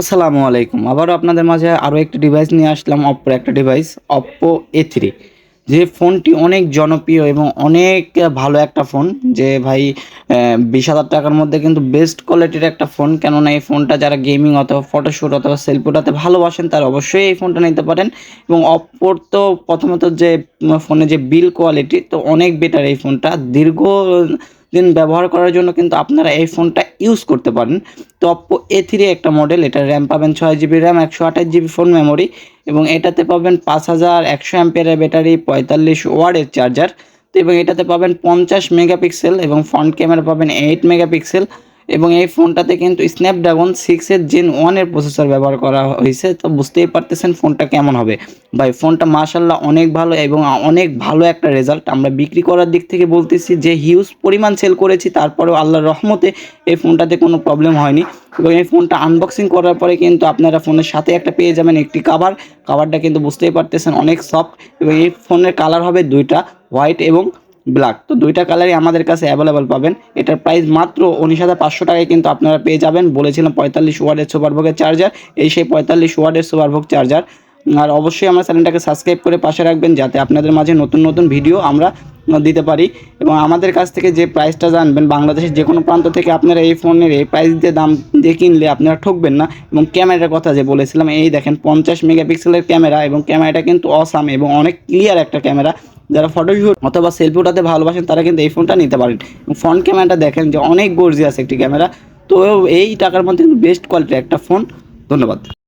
আসসালামু আলাইকুম। আবারও আপনাদের মাঝে আরও একটি ডিভাইস নিয়ে আসলাম অপ্পোর একটা ডিভাইস অপ্পো এ থ্রি যে ফোনটি অনেক জনপ্রিয় এবং অনেক ভালো একটা ফোন, যে ভাই বিশ হাজার টাকার মধ্যে কিন্তু বেস্ট কোয়ালিটির একটা ফোন। কেননা এই ফোনটা যারা গেমিং অথবা ফটোশ্যুট অথবা সেলফি ভালোবাসেন, তারা অবশ্যই এই ফোনটা নিতে পারেন। এবং অপ্পোর তো প্রথমত যে ফোনে যে বিল কোয়ালিটি তো অনেক বেটার এই ফোনটা। দীর্ঘ দিন ব্যবহার করার জন্য কিন্তু আপনারা এই ফোনটা ইউজ করতে পারেন। তো অপ্পো এ থ্রি একটা মডেল এটা র্যাম পাবেন ছয় জিবি র্যাম একশো আঠাশ জিবি ফোন মেমোরি এবং এটাতে পাবেন পাঁচ হাজার একশো অ্যাম্পিয়ারের ব্যাটারি পঁয়তাল্লিশ ওয়ার্ডের চার্জার তো এবং এটাতে পাবেন পঞ্চাশ মেগাপিক্সেল এবং ফ্রন্ট ক্যামেরা পাবেন এইট মেগাপিক্সেল এবং এই ফোনটাতে কিন্তু স্ন্যাপড্রাগন সিক্সের জেন ওয়ানের প্রসেসর ব্যবহার করা হয়েছে। তো বুঝতেই পারতেছেন ফোনটা কেমন হবে। ভাই, ফোনটা মাশাল্লাহ অনেক ভালো এবং অনেক ভালো একটা রেজাল্ট আমরা বিক্রি করার দিক থেকে বলতেছি যে হিউজ পরিমাণ সেল করেছি। তারপরেও আল্লাহর রহমতে এই ফোনটাতে কোনো প্রবলেম হয়নি। এবং এই ফোনটা আনবক্সিং করার পরে কিন্তু আপনারা ফোনের সাথে একটা পেয়ে যাবেন একটি কাভার কাভারটা কিন্তু বুঝতেই পারতেছেন অনেক সফট এবং এই ফোনের কালার হবে দুইটা হোয়াইট এবং ব্ল্যাক তো দুইটা কালারই আমাদের কাছে অ্যাভেলেবেল পাবেন। এটার প্রাইস মাত্র উনিশ হাজার পাঁচশো টাকায় কিন্তু আপনারা পেয়ে যাবেন। বলেছিলাম পঁয়তাল্লিশ ওয়ার্ডের সুপারভোগের চার্জার এই সেই পঁয়তাল্লিশ ওয়ার্ডের সুপারভোগ চার্জার আর অবশ্যই আমার চ্যানেলটাকে সাবস্ক্রাইব করে পাশে রাখবেন যাতে আপনাদের মাঝে নতুন নতুন ভিডিও আমরা দিতে পারি। এবং আমাদের কাছ থেকে যে প্রাইসটা জানবেন, বাংলাদেশের যে কোনো প্রান্ত থেকে আপনারা এই ফোনের এই প্রাইস দিয়ে দাম দিয়ে কিনলে আপনারা ঠকবেন না। এবং ক্যামেরার কথা যে বলেছিলাম, এই দেখেন পঞ্চাশ মেগাপিক্সেলের ক্যামেরা এবং ক্যামেরাটা কিন্তু অসাম এবং অনেক ক্লিয়ার একটা ক্যামেরা। যারা ফটোশুট অথবা সেলফি ওঠাতে ভালোবাসেন, তারা কিন্তু এই ফোনটা নিতে পারেন। এবং ফ্রন্ট ক্যামেরাটা দেখেন যে অনেক গর্জিয়াস একটি ক্যামেরা। তো এই টাকার মধ্যে কিন্তু বেস্ট কোয়ালিটির একটা ফোন ধন্যবাদ।